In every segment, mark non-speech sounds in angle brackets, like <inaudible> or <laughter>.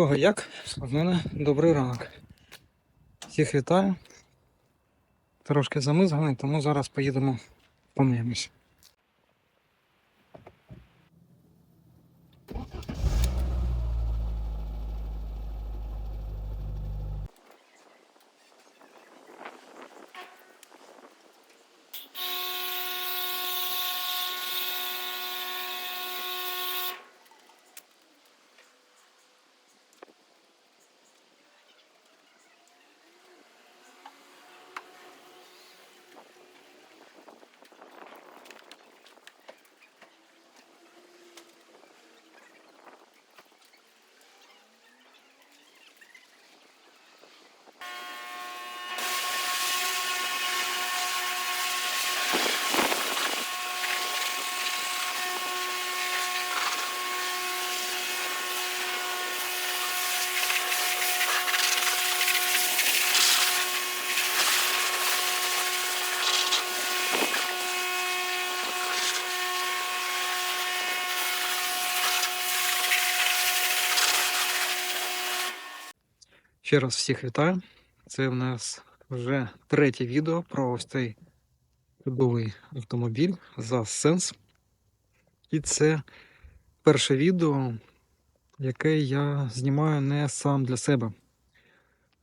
Кого як? В мене добрий ранок. Всіх вітаю. Трошки замизганий, тому зараз поїдемо помиємось. Ще раз всіх вітаю. Це в нас вже третє відео про ось цей чудовий автомобіль за Sense. І це перше відео, яке я знімаю не сам для себе.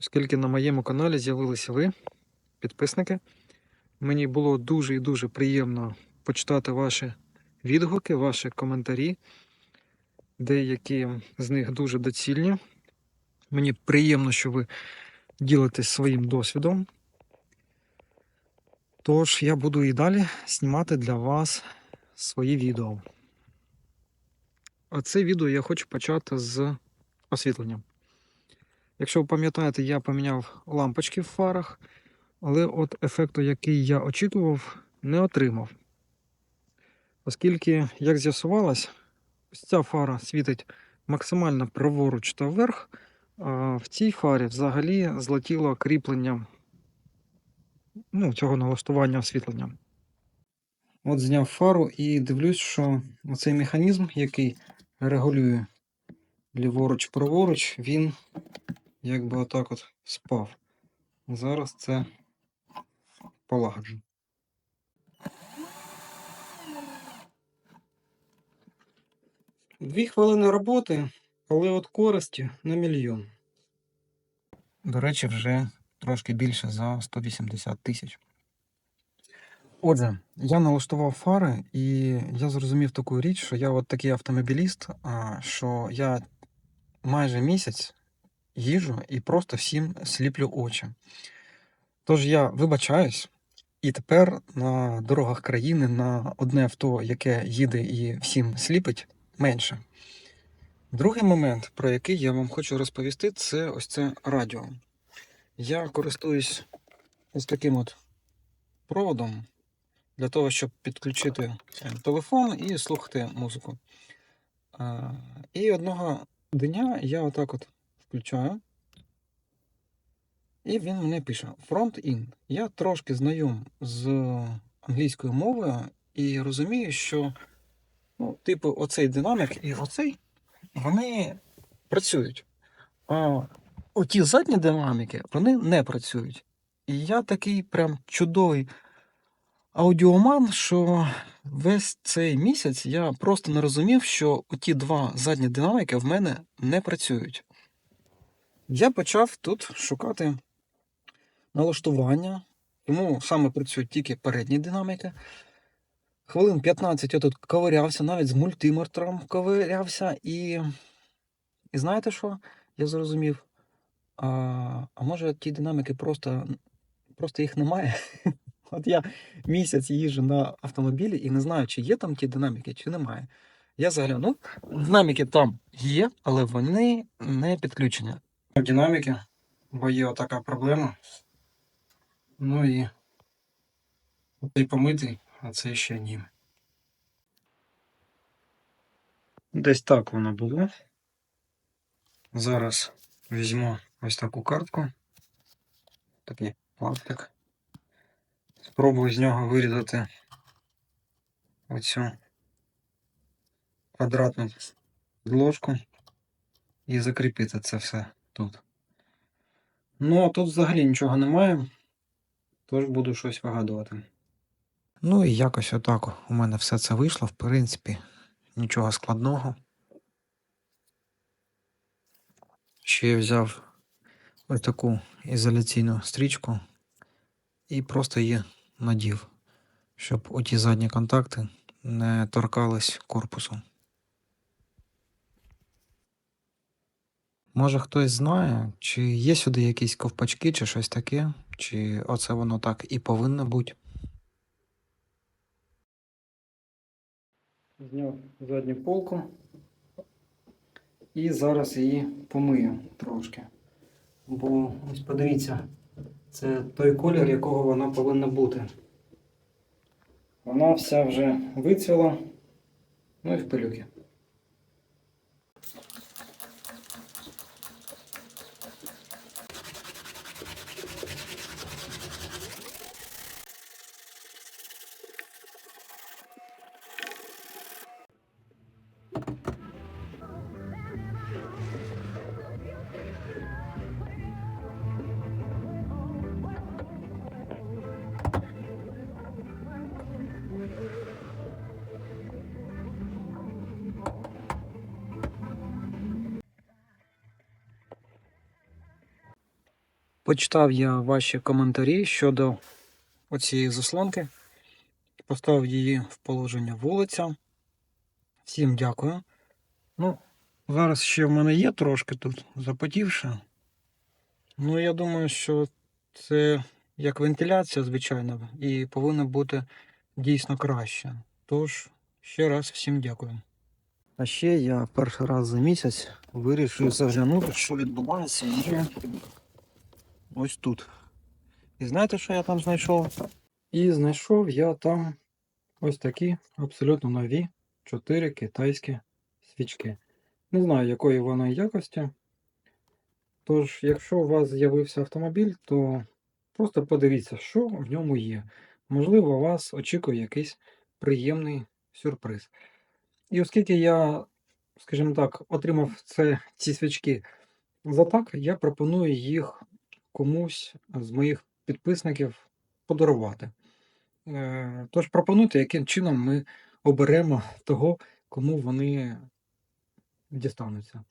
Оскільки на моєму каналі з'явилися ви, підписники. Мені було дуже і дуже приємно почитати ваші відгуки, ваші коментарі. Деякі з них дуже доцільні. Мені приємно, що ви ділитесь своїм досвідом. Тож я буду і далі знімати для вас свої відео. А це відео я хочу почати з освітлення. Якщо ви пам'ятаєте, я поміняв лампочки в фарах, але от ефекту, який я очікував, не отримав. Оскільки, як з'ясувалось, ось ця фара світить максимально праворуч та вверх. В цій фарі взагалі злетіло кріплення ну, цього налаштування освітлення. От зняв фару і дивлюсь, що цей механізм, який регулює ліворуч-праворуч, він якби отак от спав. Зараз це полагоджу. Дві хвилини роботи, але от користі на мільйон. До речі, вже трошки більше за 180 тисяч. Отже, я налаштував фари, і я зрозумів таку річ, що я от такий автомобіліст, що я майже місяць їжджу і просто всім сліплю очі. Тож я вибачаюсь, і тепер на дорогах країни на одне авто, яке їде і всім сліпить, менше. Другий момент, про який я вам хочу розповісти, це ось це радіо. Я користуюсь ось таким от проводом для того, щоб підключити е, телефон і слухати музику. І одного дня я отак от включаю, і він мені пише Front in. Я трошки знайом з англійською мовою і розумію, що, ну, типу, оцей динамік і оцей вони працюють. А оті задні динаміки, вони не працюють. І я такий прям чудовий аудіоман, що весь цей місяць я просто не розумів, що оті два задні динаміки в мене не працюють. Я почав тут шукати налаштування, тому саме працюють тільки передні динаміки. Хвилин 15 я тут ковирявся, навіть з мультиметром ковирявся, і. І знаєте що? Я зрозумів. А а може ті динаміки просто просто їх немає? <laughs> От я місяць їжджу на автомобілі і не знаю, чи є там ті динаміки, чи немає. Я заглянув, динаміки там є, але вони не підключені. Динаміки, бо є отака проблема. Ну і цей помитий, а це ще ні. Десь так воно було. Зараз візьму ось таку картку. Такий пластик. Спробую з нього вирізати оцю квадратну підложку. і закріпити це все тут. Ну, а тут взагалі нічого немає, тож буду щось вигадувати. Ну і якось отак у мене все це вийшло, в принципі, нічого складного. Ще я взяв ось таку ізоляційну стрічку і просто її надів, щоб оті задні контакти не торкались корпусу. Може хтось знає, чи є сюди якісь ковпачки чи щось таке, чи оце воно так і повинно бути. Зняв задню полку і зараз її помию трошки. Бо ось подивіться, це той колір, якого вона повинна бути. Вона вся вже вицвіла, ну і в пилюки. Почитав я ваші коментарі щодо оцієї заслонки. Поставив її в положення вулиця. Всім дякую. Ну, зараз ще в мене є трошки тут запотівше. Ну, я думаю, що це як вентиляція, звичайно, і повинно бути дійсно краще. Тож, ще раз всім дякую. А ще я перший раз за місяць вирішив заглянути, що відбувається вже ось тут. І знаєте, що я там знайшов? І знайшов я там ось такі абсолютно нові чотири китайські свічки. Не знаю, якої вони якості. Тож, якщо у вас з'явився автомобіль, то просто подивіться, що в ньому є. Можливо, вас очікує якийсь приємний сюрприз. І оскільки я, скажімо так, отримав це, ці свічки за так, я пропоную їх комусь з моїх підписників подарувати. Е, Тож пропонуйте, яким чином ми оберемо того, кому вони дістануться.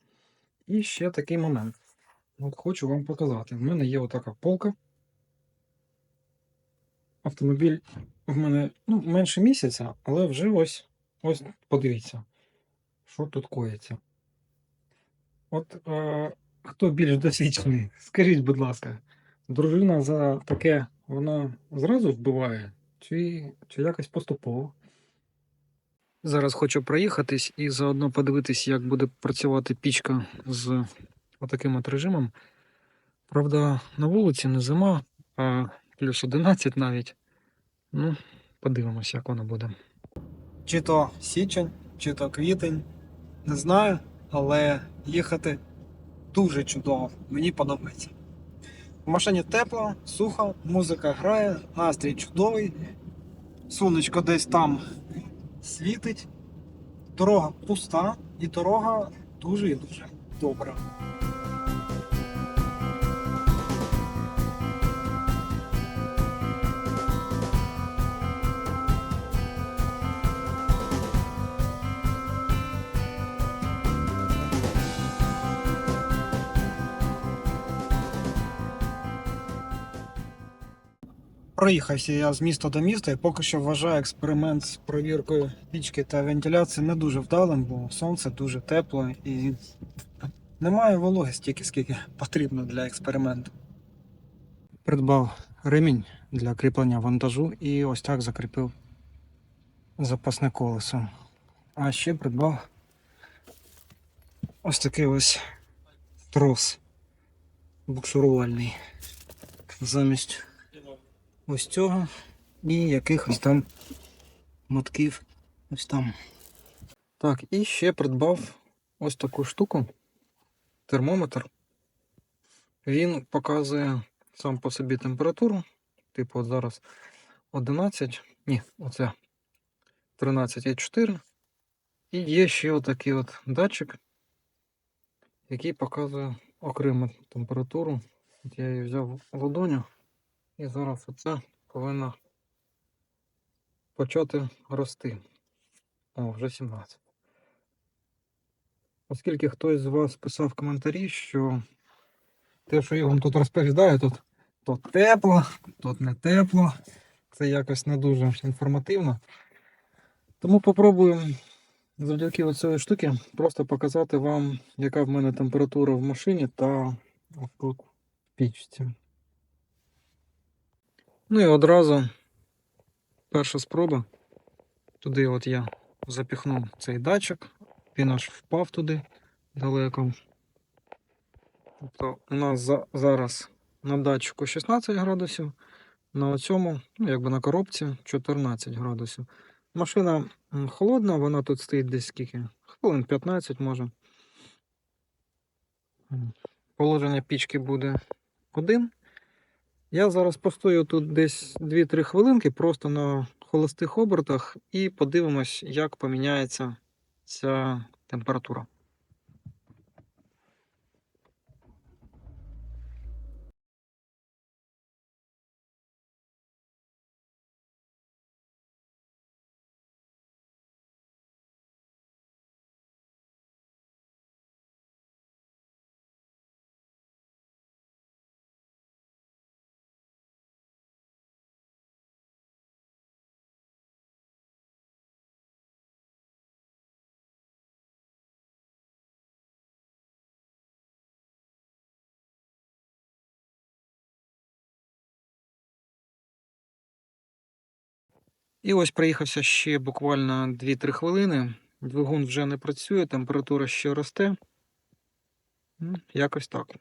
І ще такий момент. От хочу вам показати. В мене є отака полка. Автомобіль в мене ну, менше місяця, але вже ось ось подивіться, що тут коїться. От е, хто більш досвідчений, скажіть, будь ласка, дружина за таке вона зразу вбиває, чи, чи якось поступово? Зараз хочу проїхатись і заодно подивитись, як буде працювати пічка з отаким от режимом. Правда, на вулиці не зима, а плюс 11 навіть. Ну, подивимось, як воно буде. Чи то січень, чи то квітень, не знаю, але їхати дуже чудово, мені подобається. В машині тепло, сухо, музика грає, настрій чудовий, сонечко десь там світить, дорога пуста і дорога дуже і дуже добра. Проїхався я з міста до міста і поки що вважаю експеримент з провіркою пічки та вентиляції не дуже вдалим, бо сонце дуже тепло і немає вологи стільки, скільки потрібно для експерименту. Придбав ремінь для кріплення вантажу і ось так закріпив запасне колесо. А ще придбав ось такий ось трос буксурувальний замість ось цього і якихось там мотків ось там. Так, і ще придбав ось таку штуку. Термометр. Він показує сам по собі температуру. Типу, от зараз 11, ні, оце 13,4. І є ще отакий от датчик, який показує окрему температуру. От я її взяв в ладоню, і зараз оце повинно почати рости. О, вже 17. Оскільки хтось з вас писав коментарі, що те, що я вам тут розповідаю, тут то тепло, тут не тепло. Це якось не дуже інформативно. Тому попробуємо завдяки оцієї штуки просто показати вам, яка в мене температура в машині та в пічці. Ну і одразу перша спроба. Туди от я запіхнув цей датчик, він аж впав туди далеко. Тобто у нас за, зараз на датчику 16 градусів, на цьому, ну якби на коробці 14 градусів. Машина холодна, вона тут стоїть десь скільки? Хвилин 15 може. Положення пічки буде один. Я зараз постою тут десь 2-3 хвилинки просто на холостих обертах і подивимось, як поміняється ця температура. І ось приїхався ще буквально 2-3 хвилини. Двигун вже не працює, температура ще росте. Ну, Якось так.